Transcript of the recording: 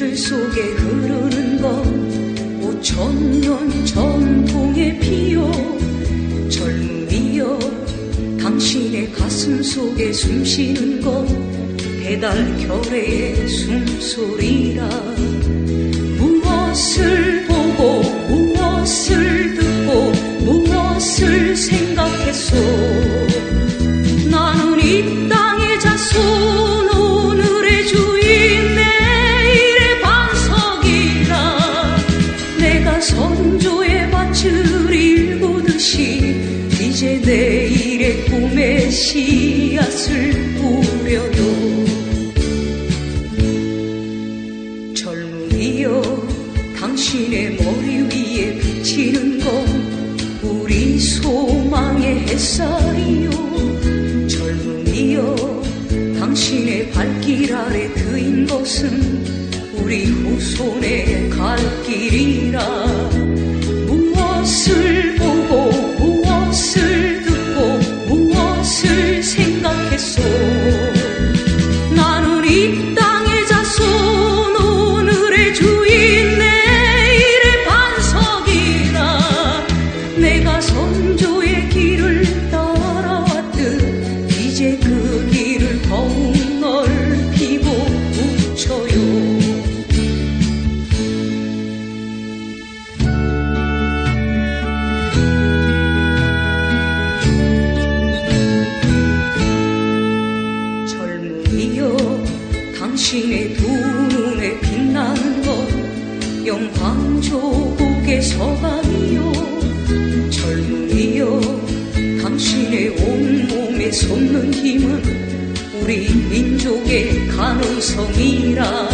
빗줄 속에 흐르는 건 오천 년 전통의 피요. 젊은이여 당신의 가슴 속에 숨쉬는 건 배달 결의의 숨소리라. 무엇을 씨앗을 뿌려요. 젊은이여 당신의 머리 위에 비치는 건 우리 소망의 햇살이요. 젊은이여 당신의 발길 아래 트인 것은 우리 후손의 당신의 두 눈에 빛나는 건 영광조국의 서방이요. 젊은이여 당신의 온몸에 솟는 힘은 우리 민족의 가능성이라